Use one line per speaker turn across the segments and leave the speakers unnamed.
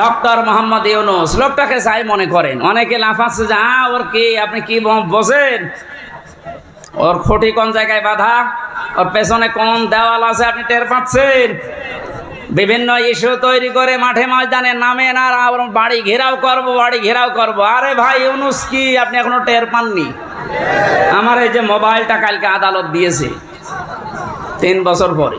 Doctor Mohammad Yunus, লোকটাকে চাই মনে করেন। অনেকে লাফাচ্ছে যে হ্যাঁ ওর কি, আপনি কি বসেন? ওর খুঁটি কোন জায়গায় বাধা? ওর পেছনে কোন দেওয়াল আছে আপনি টের পাচ্ছেন? বিভিন্ন ইস্যু তৈরি করে মাঠে ময়দানে নামেন আর বাড়ি ঘেরাও করব, বাড়ি ঘেরাও করব। আরে ভাই, ইউনুস কি? আপনি এখনও টের পাননি? আমার এই যে মোবাইলটা কালকে আদালত দিয়েছে, তিন বছর পরে।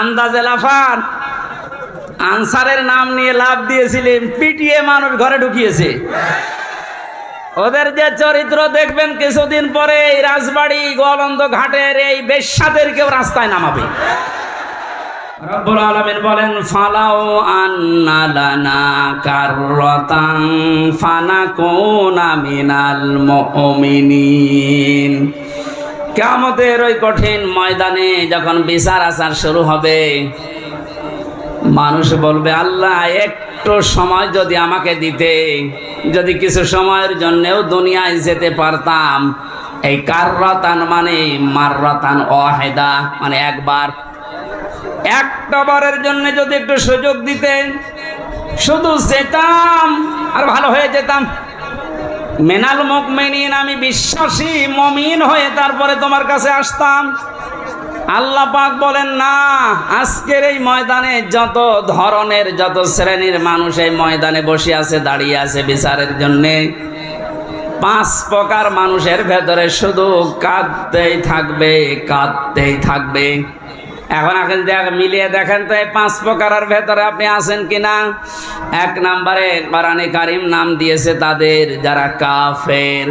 আন্দাজে লাফান। আনসারের নাম নিয়ে লাভ দিয়েছিলেন, পিটিয়ে মানুষ ঘরে ঢুকিয়েছে। ওদের যে চরিত্র দেখবেন, কিছুদিন পরে এই রাজবাড়ি, গোয়ালন্দ ঘাটের এই বেশ্যাদের কেউ রাস্তায় নামাবে। বলেন, ফালাও আন্না মিনাল কিয়ামতের ওই কঠিন ময়দানে যখন বিচার আচার শুরু হবে, মানুষ বলবে, আল্লাহ, একটু সময় যদি আমাকে দিতে, যদি কিছু সময়ের জন্যেও দুনিয়ায় যেতে পারতাম। এই কাররাতান মানে মাররাতান অহেদা মানে একবার। একটা বারের জন্য যদি একটু সুযোগ দিতেন শুধু যেতাম আর ভালো হয়ে যেতাম। মেনাল মুকমিনিন, আমি বিশ্বাসী মমিন হয়ে তারপরে তোমার কাছে আসতাম। আল্লাহ পাক বলেন, না, আজকের এই ময়দানে যত ধরনের, যত শ্রেণির মানুষ এই ময়দানে বসে আছে, দাঁড়িয়ে আছে বিচারের জন্যে, পাঁচ প্রকার মানুষের ভেতরে শুধু কাঁদতেই থাকবে কাঁদতেই থাকবে। এখন এখন দেখ মিলিয়ে দেখেন তো এই পাঁচ প্রকারের ভেতরে আপনি আছেন কিনা? এক নাম্বারে কোরআনে কারিম নাম দিয়েছে তাদের যারা কাফের।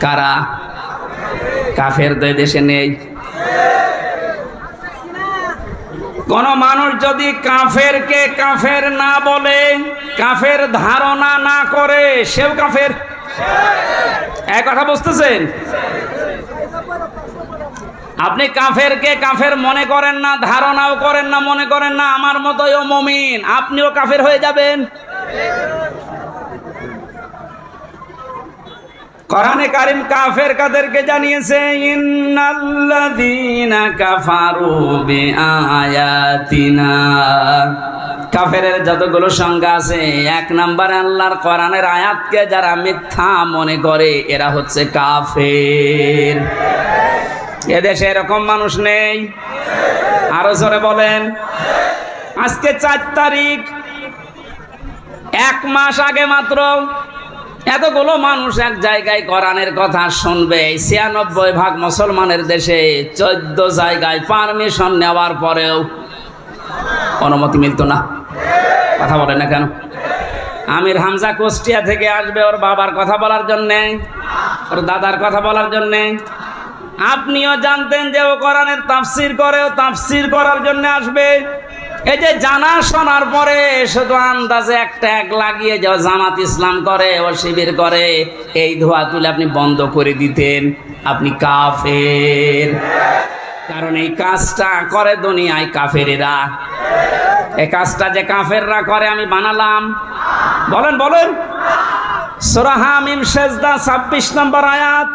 কারা? কাফের তো দেশে নেই। কোন মানুষ যদি কাফেরকে কাফের না বলে, কাফের ধারণা না করে, সেও কাফের। এক কথা বুঝতেছেন? আপনি কাফেরকে কাফের মনে করেন না, ধারণাও করেন না, মনে করেন না, আমার মতোই ও মমিন। আপনিও কাফের হয়ে যাবেন। কোরআনে কারিম কাফের কাদেরকে জানিয়েছে, ইন্নাল্লাযীনা কাফারু বিআয়াতিনা। কাফেরের যতগুলো সংজ্ঞা আছে, এক নাম্বারে আল্লাহর কোরআনের আয়াতকে যারা মিথ্যা মনে করে, এরা হচ্ছে কাফের। এদেশে এরকম মানুষ নেই। আরও জোরে বলেন। আজকে চার তারিখ, এক মাস আগে মাত্র এতগুলো মানুষ এক জায়গায় কোরআনের কথা শুনবে। ছিয়ানব্বই ভাগ মুসলমানের দেশে চোদ্দ জায়গায় পারমিশন নেওয়ার পরেও অনুমতি মিলত না। কথা বলে না কেন? আমির হামজা কুষ্টিয়া থেকে আসবে ওর বাবার কথা বলার জন্যে, ওর দাদার কথা বলার জন্যে। আপনিও জানতেন যে ও কোরআনের তাফসির করে, ও তাফসির করার জন্য আসবে। এই যে জানা শোনার পরে শুধু আন্দাজে একটা এক লাগিয়ে যে জামাত ইসলাম করে, ও শিবির করে, এই ধোয়া তুলে আপনি বন্ধ করে দিতেন। আপনি কাফের। কারণ এই কাজটা করে দুনিয়ায় কাফেরেরা। এই কাজটা যে কাফেররা করে, আমি বানালাম। বলেন বলেন। সোরাহা মিম শেজদা ছাব্বিশ নম্বর আয়াত।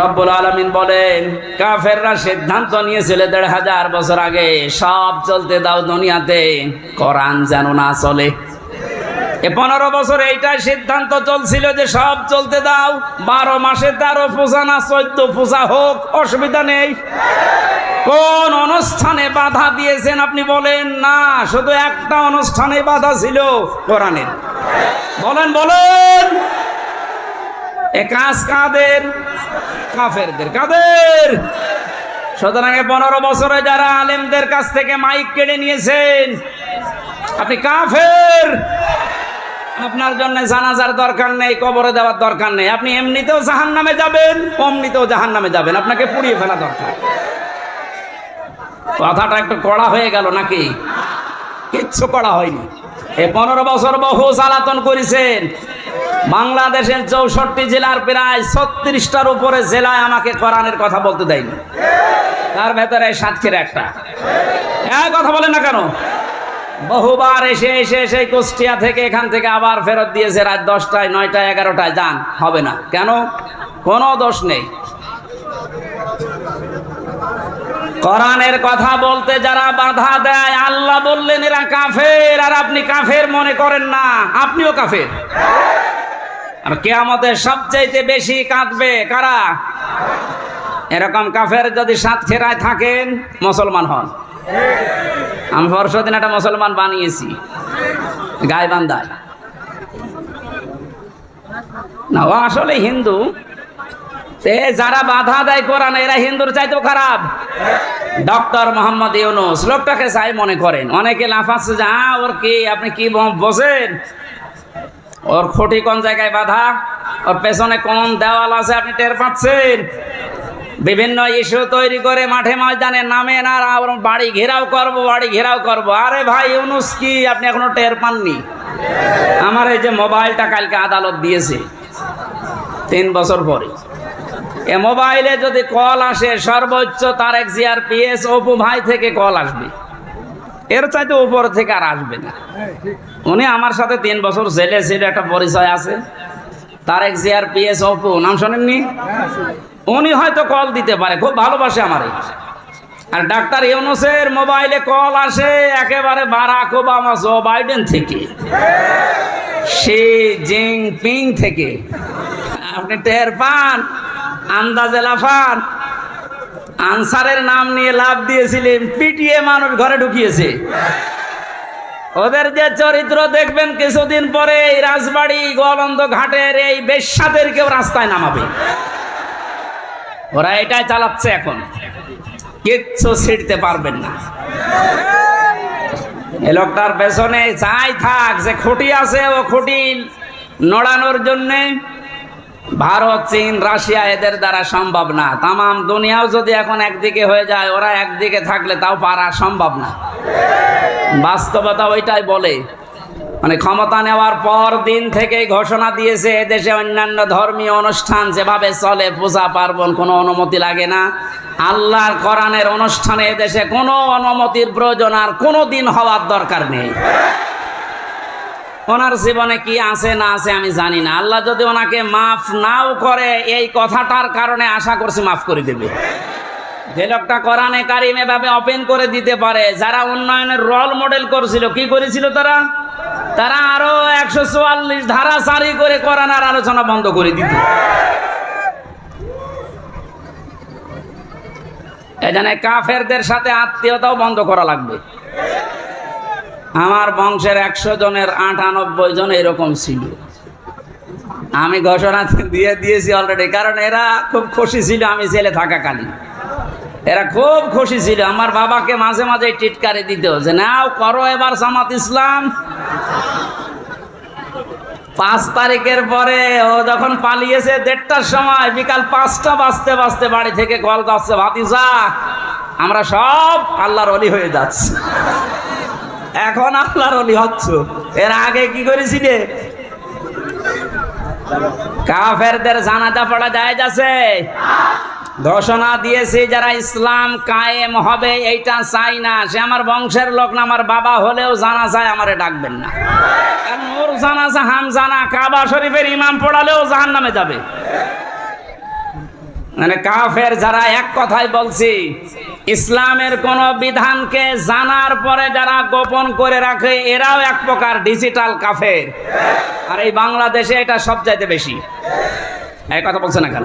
রব্বুল আলামিন বলেন, কাফেররা সিদ্ধান্ত নিয়েছিল দেড় হাজার বছর আগে সব চলতে দাও দুনিয়াতে, কোরআন যেন না চলে। এ পনেরো বছর এইটাই সিদ্ধান্ত চলছিল যে সব চলতে দাও। বারো মাসে তেরো পূজা না চোদ্দ পূজা হোক, অসুবিধা নেই। কোন অনুষ্ঠানে বাধা দিয়েছেন আপনি বলেন? না, শুধু একটা অনুষ্ঠানে বাধা ছিল কোরআনের বলেন বলেন। এ কাজ কাদের? কাফেরদের, কাদের? সুতরাং পনেরো বছরে যারা আলেমদের কাছ থেকে মাইক কেড়ে নিয়েছেন, আপনি কাফের? আপনার জন্য জানাজার দরকার নেই, কবরে দেওয়ার দরকার নেই। আপনি এমনিতেও জাহান নামে যাবেন, অমনিতেও জাহান নামে যাবেন। আপনাকে পুড়িয়ে ফেলা দরকার। কথাটা একটু কড়া হয়ে গেল নাকি? কিচ্ছু করা হয়নি। এ পনেরো বছর বহু জ্বালাতন করেছেন। বাংলাদেশের চৌষট্টি জেলার প্রায় ছত্রিশটার উপরে জেলায় আমাকে কোরআনের কথা বলতে দেয়নি। তার ভেতরে সাতক্ষীর একটা। হ্যাঁ কথা বলেন না কেন? বহুবার এসে এসে সেই কুষ্টিয়া থেকে এখান থেকে আবার ফেরত দিয়েছে রাত দশটায়, নয়টায়, এগারোটায়। যান, হবে না। কেন? কোনো দোষ নেই। কোরআনের কথা বলতে যারা বাধা দেয়, আল্লাহ বললেন, এরা কাফের, আর আপনি কাফের মনে করেন না। আপনিও কাফের। আর কেয়ামতের সবচাইতে বেশি কাঁদবে কারা? এরকম কাফের যদি সাত খেরায় থাকেন, মুসলমান হন। আমি পরশু দিন একটা মুসলমান বানিয়েছি গায়ে বান্দায় না আসলে হিন্দু। যারা বাধা দেয় কোরআন, এরা হিন্দুর চাইতেও খারাপ। ডক্টর মোহাম্মদ ইউনুস, লোকটাকে চাই মনে করেন। অনেকে লাফাচ্ছে যে হ্যাঁ ওর কি, আপনি কি বসেন? ওর খুঁটি কোন জায়গায় বাধা? ওর পেছনে কোন দেওয়াল আছে, আপনি টের পাচ্ছেন? বিভিন্ন ইস্যু তৈরি করে মাঠে ময়দানে নামেন আর বাড়ি ঘেরাও করব, বাড়ি ঘেরাও করব। আরে ভাই, ইউনুস কি? আপনি এখনও টের পাননি? আমার এই যে মোবাইলটা কালকে আদালত দিয়েছে, তিন বছর পরে। এ মোবাইলে যদি কল আসে, সর্বোচ্চ তার এক জিআরপিএস অপু ভাই থেকে কল আসবে। এর চাইতে উপর থেকে আর আসবে না। উনি আমার সাথে তিন বছর জেলে ছিল, একটা পরিচয় আছে। তার এক জিআরপিএস অপু, নাম শোনেননি? উনি হয়তো কল দিতে পারে, খুব ভালোবাসে আমারে। আর ডাক্তার ইউনুসের মোবাইলে কল আসে একেবারে বারাক ওবামা জো বাইডেন থেকে। সে জিং পিং থেকে। আপনি টের পান, আন্দাজে লাফান। আনসারের নাম নিয়ে লাভ দিয়েছিলেন, পিটিয়ে মানুষ ঘরে ঢুকিয়েছে। ওদের যে চরিত্র দেখবেন কিছুদিন পরে এই রাজবাড়ি গোয়ালন্দ ঘাটের এই বেশ্যাদের কেউ রাস্তায় নামাবে। ওরা এটাই চালাচ্ছে এখন। কিচ্ছু ছিঁড়তে পারবেন না। এ লোকটার পেছনে যাই থাক, যে খুঁটি আছে ও খুঁটি নড়ানোর জন্যে ভারত, চীন, রাশিয়া এদের দ্বারা সম্ভব না। তামাম দুনিয়াও যদি এখন একদিকে হয়ে যায়, ওরা একদিকে থাকলে তাও পারা সম্ভব না। বাস্তবতা ওইটাই বলে। মানে ক্ষমতা নেওয়ার পর দিন থেকে ঘোষণা দিয়েছে দেশে অন্যান্য ধর্মীয় অনুষ্ঠান যেভাবে চলে, পূজা পার্বণ কোনো অনুমতি লাগে না। আল্লাহর কোরআনের অনুষ্ঠানে দেশে কোনো অনুমতির প্রয়োজন আর কোনো দিন হওয়ার দরকার নেই। ওনার জীবনে কি আছে না আছে আমি জানি না। আল্লাহ যদি ওনাকে মাফ নাও করে, এই কথাটার কারণে আশা করছি মাফ করে দেবে। যে লোকটা কোরআনে কারিম এভাবে ওপেন করে দিতে পারে, যারা উন্নয়নের রোল মডেল করছিল, কি করেছিল তারা? তারা আরও একশো চুয়াল্লিশ ধারা জারি করে কোরআনের আলোচনা বন্ধ করে দিত। এখানে কাফেরদের সাথে আত্মীয়তাও বন্ধ করা লাগবে। আমার বংশের একশো জনের আটানব্বই জন এরকম ছিল। আমি ঘোষণা দিয়ে দিয়েছি অলরেডি কারণ এরা খুব খুশি ছিল আমি জেলে থাকাকালীন। এরা খুব খুশি ছিল। আমার বাবাকে মাঝে মাঝে টিটকারি দিত যে, নাও করো এবার জামাত ইসলাম। পাঁচ তারিখের পরে ও যখন পালিয়েছে দেড়টার সময়, বিকাল পাঁচটা বাজতে বাজতে বাড়ি থেকে কল যাচ্ছে ভাতিজা, আমরা সব আল্লাহর অলি হয়ে যাচ্ছি। এখন আল্লাহর অলি হচ্ছ। এর আগে কি করেছিলে? কাফেরদের জানাজা পড়া যায় যাচ্ছে ঘোষণা দিয়েছে, যারা ইসলাম কায়েম হবে, এইটা চাই না। সে আমার বংশের লোক না, আমার বাবা হলেও জানা যায় আমারে ডাকবেন না। কারণ ওর জানাজা হাম জানা, কাবা শরীফের ইমাম পড়ালেও জাহান নামে যাবে। মানে কাফের যারা, এক কথাই বলছি, ইসলামের কোন বিধানকে জানার পরে যারা গোপন করে রাখে, এরাও এক প্রকার ডিজিটাল কাফের। আর এই বাংলাদেশে এটা সবচাইতে বেশি। এই কথা বলছে না কেন?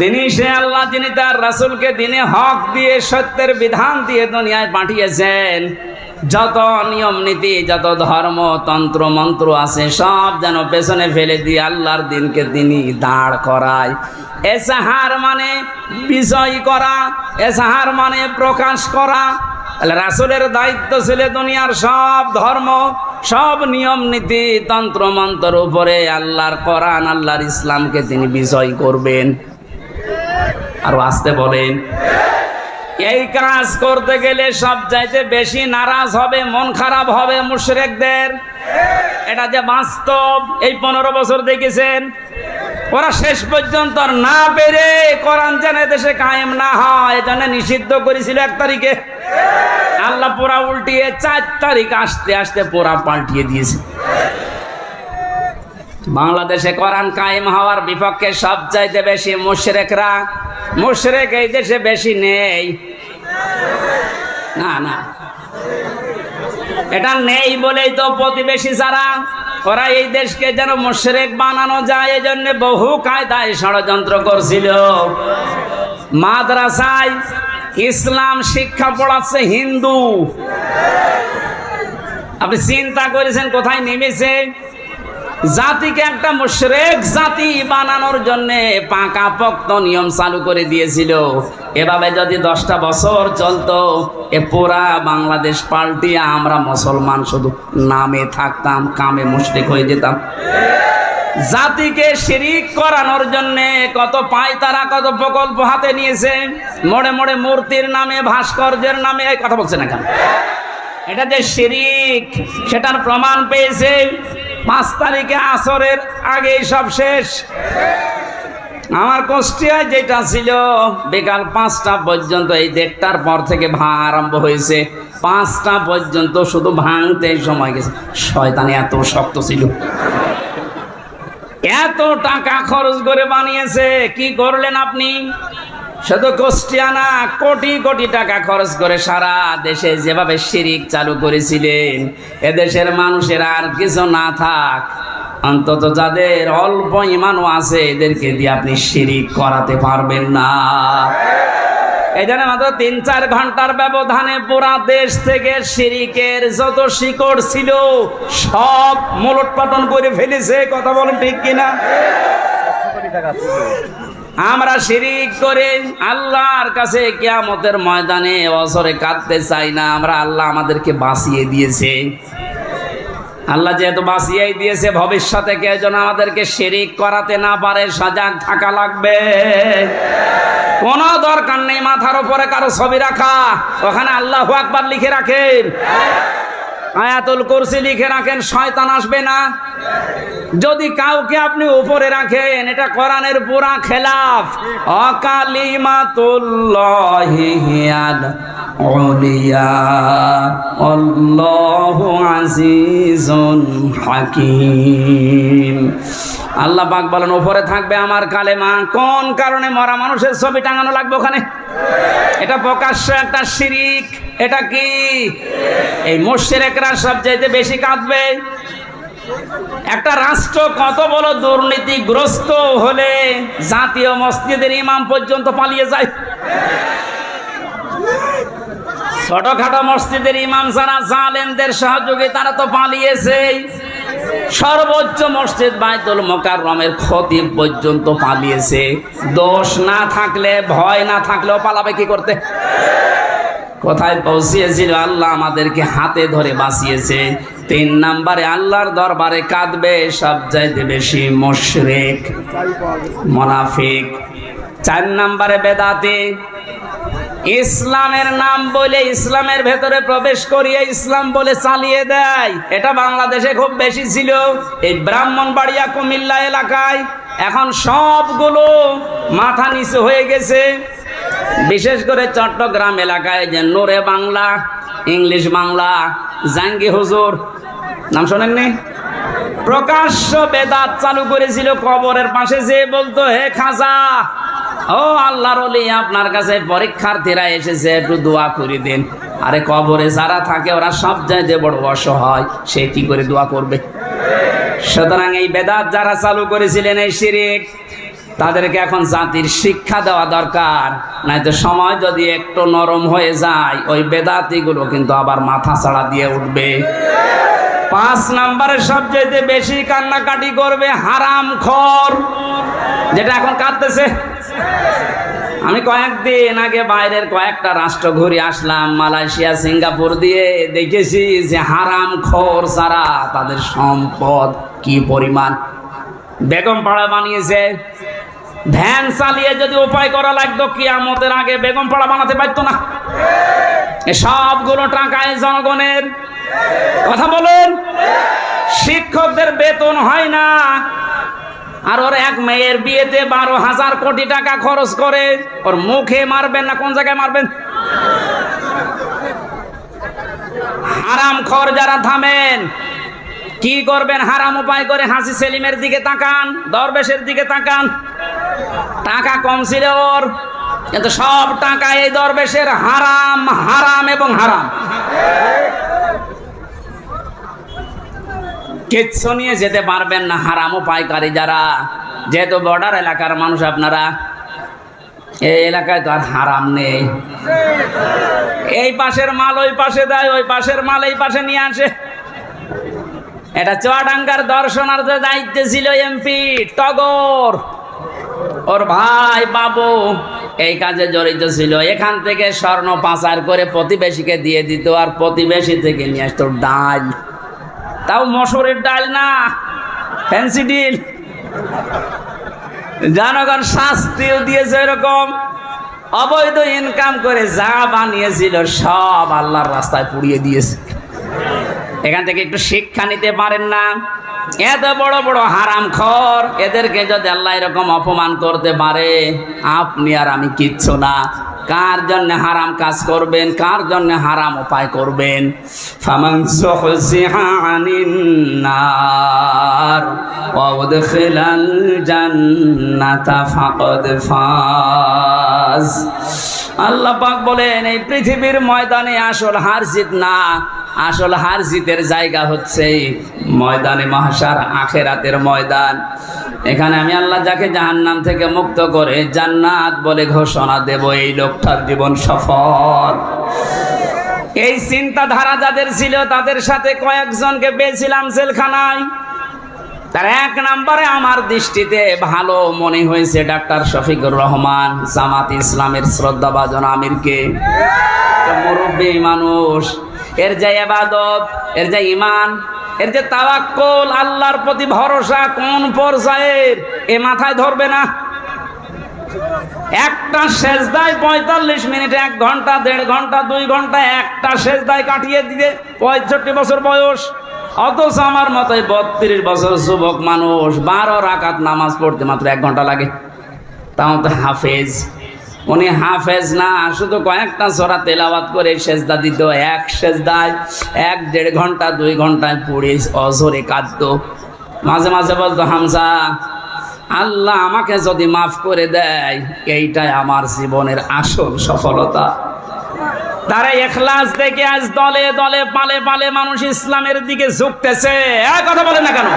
তিনি সে আল্লাহ, যিনি তার রাসূলকে দিনে হক দিয়ে, সত্যের বিধান দিয়ে দুনিয়ায় পাঠিয়েছেন। যত নিয়ম নীতি, যত ধর্ম, তন্ত্র, মন্ত্র আছে, সব যেন পেছনে ফেলে দিয়ে আল্লাহর দিনকে তিনি দাঁড় করায়। এসাহার মানে বিজয় করা, এসাহার মানে প্রকাশ করা। রাসূলের দায়িত্ব ছিল দুনিয়ার সব ধর্ম, সব নিয়ম নীতি, তন্ত্র মন্ত্র উপরে আল্লাহর কোরআন, আল্লাহর ইসলামকে তিনি বিজয় করবেন। আর আসতে বলেন। এই কাজ করতে গেলে সব চাইতে বেশি নারাজ হবে, মন খারাপ হবে মুশরেকদের। এটা যে বাস্তব, এই পনেরো বছর দেখেছেন? ওরা শেষ পর্যন্ত না পেরে কোরআন যেন দেশে কায়েম না হয়, এজন্য নিষিদ্ধ করেছিল এক তারিখে। আল্লাহ পোড়া উল্টিয়ে চার তারিখ আসতে আসতে পোড়া পাল্টিয়ে দিয়েছে। বাংলাদেশে কোরআন কায়েম হওয়ার বিপক্ষে সব চাইতে বেশি মুশরেকরা, মুশরেক এই দেশে বেশি নেই। না না। এটা নেই বলেই তো প্রতিবেশী যারা, ওরা এই দেশকে যেন মুশরেক বানানো যায় এই জন্য বহু কায়দায় ষড়যন্ত্র করছিল। মাদ্রাসায় ইসলাম শিক্ষা পড়াচ্ছে হিন্দু। আপনি চিন্তা করেছেন কোথায় নেমেছে? জাতিকে একটা মুশরেক জাতি বানানোর জন্য পাকা পক্ত নিয়ম চালু করে দিয়েছিল। এভাবে যদি দশটা বছর চলতো, এ পুরা বাংলাদেশ পাল্টিয়ে আমরা মুসলমান শুধু নামে থাকতাম, কামে মুশরিক হয়ে যেতাম। জাতিকে শিরিক করানোর জন্য কত পায় তারা কত প্রকল্প হাতে নিয়েছে। মোড়ে মোড়ে মূর্তির নামে, ভাস্কর্যের নামে কথা বলছে না কেন? এটা যে শিরিক, সেটার প্রমাণ পেয়েছে। পাঁচ তারিখে আসরের আগেই সব শেষ। আমার কুষ্টিয়ায় যেটা ছিল, বিকাল পাঁচটা পর্যন্ত, এই দেড়টার পর থেকে ভাঙ আরম্ভ হয়েছে। পাঁচটা পর্যন্ত শুধু ভাঙতে সময় গেছে। শয়তানি এত শক্ত ছিল। এত টাকা খরচ করে বানিয়েছে, কি করলেন আপনি? শুধু কুষ্টিয়ানা কোটি কোটি টাকা খরচ করে সারা দেশে যেভাবে শিরিক চালু করেছিলেন, এদেশের মানুষের আর কিছু না থাক। অন্তত যাদের অল্প ইমানও আছে, এদেরকে দিয়ে আপনি শিরিক করাতে পারবেন না। জন্য মাত্র তিন চার ঘণ্টার ব্যবধানে পুরা দেশ থেকে শিরিকের যত শিকড় ছিল, সব মোলট পাটন করে ফেলেছে, কথা বলেন ঠিক কিনা? আমরা শিরিক করে আল্লাহর কাছে কেয়ামতের ময়দানে অসরে কাঁদতে চাই না। আমরা আল্লাহ আমাদেরকে বাঁচিয়ে দিয়েছে। আল্লাহ যেহেতু বাঁচিয়েই দিয়েছে, ভবিষ্যতে কেউ যেন আমাদেরকে শিরিক করাতে না পারে, সজাগ থাকা লাগবে। কোনো দরকার নেই মাথার উপরে কারও ছবি রাখা। ওখানে আল্লাহ আকবার লিখে রাখেন। আয়াতুল কুরসি লিখে রাখেন, শয়তান আসবে না। যদি কাউকে আপনি উপরে রাখেন, এটা কোরআনের পুরা খেলাফ। হাকিম। আল্লাহ পাক বলেন, উপরে থাকবে আমার কালেমা। কোন কারণে মরা মানুষের ছবি টাঙানো লাগবে ওখানে? এটা প্রকাশ্য একটা শিরিক। এটা কি? এই মোশেরেকরা সবচাইতে বেশি কাঁদবে। একটা রাষ্ট্র কত বড় দুর্নীতিগ্রস্ত হলে জাতীয় মসজিদের ইমাম পর্যন্ত পালিয়ে যায়। ছোটখাটো মসজিদের ইমাম যারা, জালেমদের সহযোগী তারা তো পালিয়েছে। সর্বোচ্চ মসজিদ বাইতুল মোকাররমের খতিব পর্যন্ত পালিয়েছে। দোষ না থাকলে, ভয় না থাকলেও পালাবে কি করতে? কোথায় পৌঁছিয়েছিল? আল্লাহ আমাদেরকে হাতে ধরে বাঁচিয়েছে। তিন নাম্বারে আল্লাহর দরবারে কাঁদবে সব চাইতে বেশি মুশরিক, মোনাফিক। চার নাম্বারে বেদাতে, ইসলামের নাম বলে ইসলামের ভেতরে প্রবেশ করিয়ে ইসলাম বলে চালিয়ে দেয়। এটা বাংলাদেশে খুব বেশি ছিল। এই ব্রাহ্মণবাড়িয়া, কুমিল্লা এলাকায় এখন সবগুলো মাথা নিচু হয়ে গেছে। বিশেষ করে চট্টগ্রাম এলাকায় যে নোরে বাংলা, ইংলিশ বাংলা জাঙ্গি হুজুর, নাম শোনেননি? প্রকাশ্য বেদাত চালু করেছিল কবরের পাশে, যে বলতো, হে খাজা, ও আল্লাহর অলি আপনার কাছে পরীক্ষার্থীরা এসেছে, একটু দোয়া করে দিন। আরে কবরে যারা থাকে, ওরা সব চাইতে বড় অসহায়, সে কি করে দোয়া করবে? সুতরাং এই বেদাত যারা চালু করেছিলেন, এই শিরিক তাদেরকে এখন জাতির শিক্ষা দেওয়া দরকার। নয়তো সময় যদি একটু নরম হয়ে যায়, ওই বেদাতিগুলো কিন্তু আবার মাথা ছাড়া দিয়ে উঠবে। পাঁচ নম্বরে সবচেয়ে বেশি কান্নাকাটি করবে হারাম খর, যেটা এখন কাঁদতেছে। আমি কয়েকদিন আগে বাইরের কয়েকটা রাষ্ট্র ঘুরে আসলাম, মালয়েশিয়া, সিঙ্গাপুর দিয়ে দেখেছি যে হারাম খোর ছাড়া তাদের সম্পদ কি পরিমাণ। বেগম পাড়া বানিয়েছে। ভ্যান চালিয়ে যদি উপায় করা লাগতো কি আমাদের আগে বেগম পাড়া বানাতে পারতো না। সবগুলো টাকায় জনগণের কথা বলেন। শিক্ষকদের বেতন হয় না। আর ওর এক মেয়ের বিয়েতে বারো হাজার কোটি টাকা খরচ করে, ওর মুখে মারবেন না, কোন জায়গায় মারবেন? হারাম খর যারা থামেন কি করবেন? হারাম উপায় করে হাসি সেলিমের দিকে তাকান, দরবেশের দিকে তাকান। টাকা কম ছিল ওর, কিন্তু সব টাকা এই দরবেশের হারাম হারাম এবং হারাম। কিচ্ছু নিয়ে যেতে পারবেন না হারাম পাইকারি যারা। যেহেতু বর্ডার এলাকার মানুষ আপনারা, এই এলাকায় তো আর হারাম নেই। এই পাশের মাল ওই পাশে দেয়, ওই পাশের মাল এই পাশে নিয়ে আসে। এটা চুয়াডাঙ্গার দর্শনার্থের দায়িত্বে ছিল এমপি টগর। ওর ভাই বাবু এই কাজে জড়িত ছিল। এখান থেকে স্বর্ণ পাচার করে প্রতিবেশীকে দিয়ে দিত আর প্রতিবেশী থেকে নিয়ে আসতো ডাল। তাও মসুরের ডাল না ফ্যান্সি ডিল জনগণ শাস্তিও দিয়েছে এরকম। অবৈধ ইনকাম করে যা বানিয়েছিল সব আল্লাহর রাস্তায় পুড়িয়ে দিয়েছে। এখান থেকে একটু শিক্ষা নিতে পারেন না। এত বড় বড় হারাম খর, এদেরকে যদি আল্লাহ এরকম অপমান করতে পারে, আপনি আর আমি কিচ্ছু না। কার জন্য হারাম কাজ করবেন, কার জন্য হারাম উপায় করবেন? ফামান ওয়া জান্নাতা ফাকাদ ফাজ আল্লাহ পাক বলেন, এই পৃথিবীর ময়দানে আসল হার জিত না, আসল হার জিতের জায়গা হচ্ছে ময়দানে মহাসার আখেরাতের ময়দান। এখানে আমি আল্লাহ যাকে জাহান্নাম থেকে মুক্ত করে জান্নাত বলে ঘোষণা দেব, এই লোকটার জীবন সফল। এই চিন্তাধারা যাদের ছিল তাদের সাথে কয়েকজনকে পেয়েছিলাম জেলখানায়। তার এক নম্বরে আমার দৃষ্টিতে ভালো মনে হয়েছে ডাক্তার শফিকুর রহমান, জামাত ইসলামের শ্রদ্ধাভাজন আমিরকে। মুরব্বী মানুষ, এর যে এবাদত, এর যে ইমান এর যে তাওয়াক্কল, আল্লাহর প্রতি ভরসা কোন পর্যায়ের? এ মাথায় ধরবে না। একটা সেজদায় পঁয়তাল্লিশ মিনিট এক ঘণ্টা, দেড় ঘণ্টা, দুই ঘণ্টা একটা সেজদায় কাটিয়ে দিতে পঁয়ষট্টি বছর বয়স। অথচ আমার মতোই বত্রিশ বছর যুবক মানুষ, বারো রাকাত নামাজ পড়তে মাত্র এক ঘণ্টা লাগে। তাও তো হাফেজ। উনি হাফেজ না, শুধু কয়েকটা সরা তেলাওয়াত করে সেজদা দিত, এক সেজদায় এক দেড় ঘণ্টা, দুই ঘন্টায় পড়ে অঝরে কাঁদতো। মাঝে মাঝে বলতো, হামজা, আল্লাহ আমাকে যদি মাফ করে দেয়, এইটাই আমার জীবনের আসল সফলতা। তারা এখলাস দেখে আজ দলে দলে, পালে পালে মানুষ ইসলামের দিকে ঝুঁকতেছে। কথা বলে না কেন?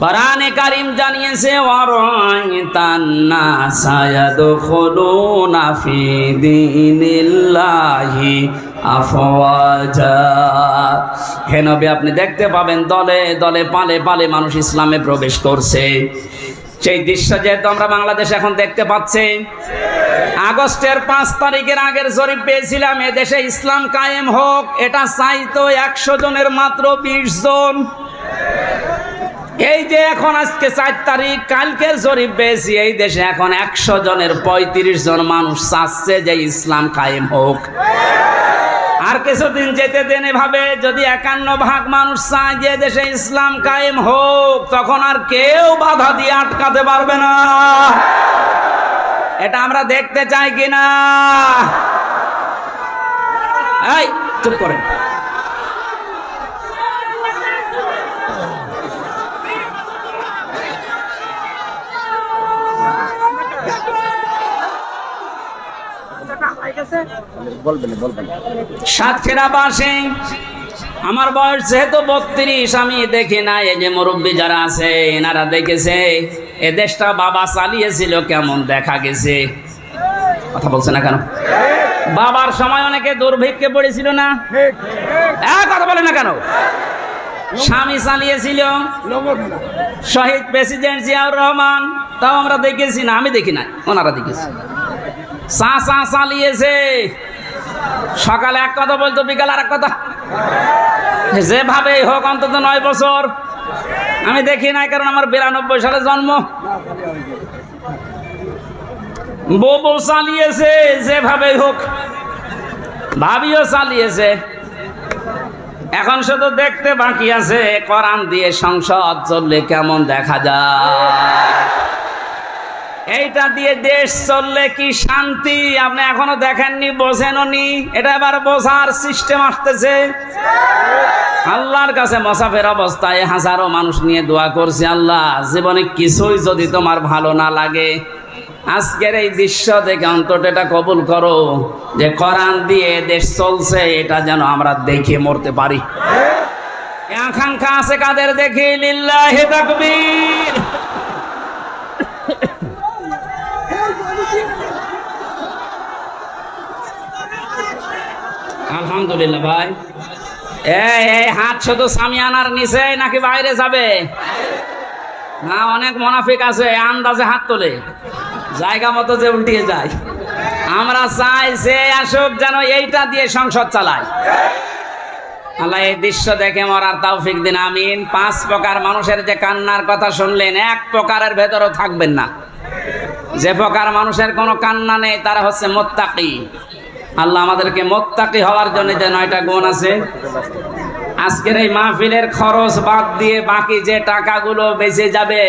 কোরআনে কারিম জানিয়েছে ওয়ারাইতান নাসা ইয়াদখুলুনা ফি দীনিল্লাহি আফওয়াজা। হে নবী, আপনি দেখতে পাবেন দলে দলে, পালে পালে মানুষ ইসলামে প্রবেশ করছে। সেই দৃশ্য যেহেতু আমরা বাংলাদেশে এখন দেখতে পাচ্ছি, আগস্টের পাঁচ তারিখের আগের জরিপ পেয়েছিলাম, এদেশে ইসলাম কায়েম হোক, এটা চাইতো একশো জনের মাত্র বিশ জন। এই যে এখন আজকে চার তারিখ, কালকের জরিপ পেয়েছি, এই দেশে এখন একশো জনের পঁয়ত্রিশ জন মানুষ চাচ্ছে যে ইসলাম কায়েম হোক। আর কিছুদিন যেতে দেন এভাবে যদি একান্ন ভাগ মানুষ চায় যে দেশে ইসলাম কায়েম হোক, তখন আর কেউ বাধা দিয়ে আটকাতে পারবে না। এটা আমরা দেখতে চাই কিনা? চুপ করেন। সাতক্ষীরা পাশে। আমার বয়স যেহেতু বত্রিশ আমি দেখি না এই যে মুরব্বী যারা আছে এনারা দেখেছে এ দেশটা বাবা চালিয়েছিল কেমন দেখা গেছে। কথা বলছে না কেন? বাবার সময় অনেকে দুর্ভিক্ষে পড়েছিল না? হ্যাঁ কথা বলে না কেন? স্বামী চালিয়েছিল। শহীদ প্রেসিডেন্ট জিয়াউর রহমান তাও আমরা দেখেছি না আমি দেখি না ওনারা দেখেছি। চা চা চালিয়েছে। সকালে এক কথা বলতো, বিকাল আর এক কথা। যেভাবে হোক, অন্তত নয় বছর। আমি দেখি নাই, কারণ আমার বিরানব্বই সালে জন্ম। বউ বউ চালিয়েছে যেভাবে হোক। ভাবিও চালিয়েছে। এখন শুধু দেখতে বাকি আছে, কোরআন দিয়ে সংসদ চললে কেমন দেখা যায়? এইটা দিয়ে দেশ চললে কি শান্তি? আপনি এখনও দেখেননি বোঝেনও নি এটা এবার বোঝার সিস্টেম আসতেছে। আল্লাহর কাছে মসাফের অবস্থায় হাজারো মানুষ নিয়ে দোয়া করছে, আল্লাহ, জীবনে কিছুই যদি তোমার ভালো না লাগে, আজকের এই দৃশ্য দেখে অন্তত এটা কবুল করো, যে করান দিয়ে দেশ চলছে, এটা যেন আমরা দেখে মরতে পারি। আকাঙ্ক্ষা আছে কাদের দেখি? লিল্লাহি তাকবীর। আলহামদুলিল্লাহ ভাই। এই এই, হাত শুধু সামিয়ানার নিচে নাকি বাইরে যাবে? না, অনেক মোনাফিক আছে আন্দাজে হাত তোলে। জায়গা মতো যে উল্টিয়ে যায়। আমরা চাই যে আসুক যেন এইটা দিয়ে সংসদ চালায়। আল্লাহ এই দৃশ্য দেখে মরার তৌফিক দিন, আমিন। পাঁচ প্রকার মানুষের যে কান্নার কথা শুনলেন, এক প্রকারের ভেতরও থাকবেন না। যে প্রকার মানুষের কোনো কান্না নেই, তারা হচ্ছে মোত্তাকি। আল্লাহ আমাদেরকে মোত্তাকি হওয়ার জন্য যে নয়টা গুণ আছে। আজকের এই মাহফিলের খরচ বাদ দিয়ে বাকি যে টাকাগুলো বেঁচে যাবে